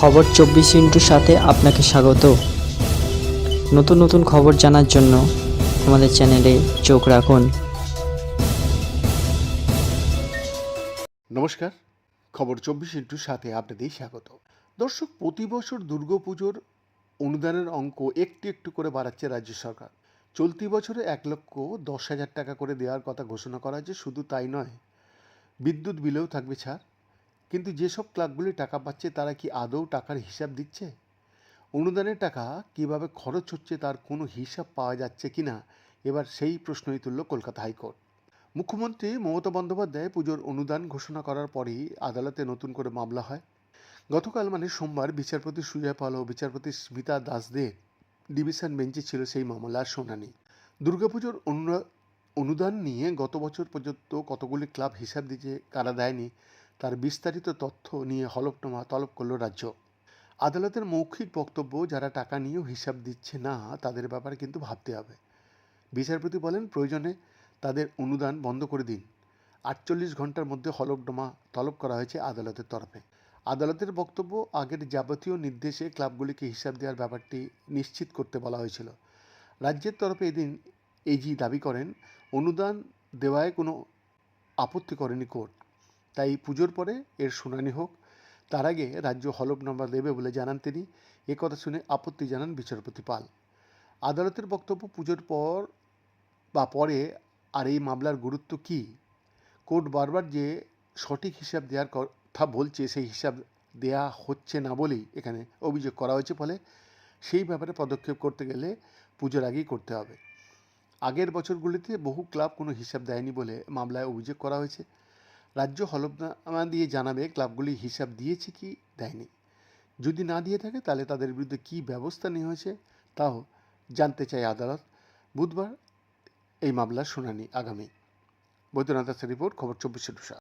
খবর চব্বিশ ইন্টুর সাথে আপনাকে স্বাগত। নতুন নতুন খবর জানার জন্য আমাদের চ্যানেলে চোখ রাখুন। নমস্কার, খবর চব্বিশ ইন্টুর সাথে আপনাদের স্বাগত। দর্শক, প্রতি বছর দুর্গাপুজোর অনুদানের অঙ্ক একটু একটু করে বাড়াচ্ছে রাজ্য সরকার। চলতি বছরে এক লক্ষ দশ হাজার টাকা করে দেওয়ার কথা ঘোষণা করা হয়েছে, শুধু তাই নয়, বিদ্যুৎ বিলেও থাকবে ছাড়। কিন্তু যেসব ক্লাবগুলি টাকা পাচ্ছে, তারা কি আদৌ টাকার হিসাব দিচ্ছে? অনুদানের টাকা কীভাবে খরচ হচ্ছে, তার কোনো হিসাব পাওয়া যাচ্ছে কিনা এবার সেই প্রশ্নই তুলল কলকাতা হাইকোর্ট। মুখ্যমন্ত্রী মমতা বন্দ্যোপাধ্যায় পুজোর অনুদান ঘোষণা করার পরই আদালতে নতুন করে মামলা হয়। গতকাল মানে সোমবার বিচারপতি সুজয় পাল ও বিচারপতি স্মিতা দাসদের ডিভিশন বেঞ্চে ছিল সেই মামলার শুনানি। দুর্গাপুজোর অনু- অনুদান নিয়ে গত বছর পর্যন্ত কতগুলি ক্লাব হিসাব দিয়েছে কারা দেয়নি তার বিস্তারিত তথ্য নিয়ে হলফনামা তলব করল রাজ্য। আদালতের মৌখিক বক্তব্য, যারা টাকা নিয়েও হিসাব দিচ্ছে না, তাদের ব্যাপারে কিন্তু ভাবতে হবে। বিচারপতি বলেন, প্রয়োজনে তাদের অনুদান বন্ধ করে দিন। আটচল্লিশ ঘণ্টার মধ্যে হলফনামা তলব করা হয়েছে আদালতের তরফে। আদালতের বক্তব্য, আগের যাবতীয় নির্দেশে ক্লাবগুলিকে হিসাব দেওয়ার ব্যাপারটি নিশ্চিত করতে বলা হয়েছিল। রাজ্যের তরফে এদিন এজি দাবি করেন, অনুদান দেওয়ায় কোনো আপত্তি করেনি কোর্ট। তাই পুজোর পরে এর শুনানি হোক। তার আগে রাজ্য হলফনামা দেবে বলে জানান তিনি। একথা শুনে আপত্তি জানান বিচারপতি পাল। আদালতের বক্তব্য পুজোর পর বা পরে আর এই মামলার গুরুত্ব কী? কোর্ট বারবার যে সঠিক হিসাব দেওয়ার কথা বলছে, সেই হিসাব দেয়া হচ্ছে না বলেই এখানে অভিযোগ করা হয়েছে। ফলে সেই ব্যাপারে পদক্ষেপ করতে গেলে পুজোর আগেই করতে হবে। আগের বছরগুলিতে বহু ক্লাব কোনো হিসাব দেয়নি বলে মামলায় অভিযোগ করা হয়েছে। রাজ্য হলফনামা দিয়ে জানাবে ক্লাবগুলি হিসাব দিয়েছে কি দেয়নি। যদি না দিয়ে থাকে, তাহলে তাদের বিরুদ্ধে কী ব্যবস্থা নেওয়া হয়েছে তাও জানতে চায় আদালত। বুধবার এই মামলার শুনানি আগামী। বৈদ্যনাথ দাসের রিপোর্ট, খবর চব্বিশে টুসা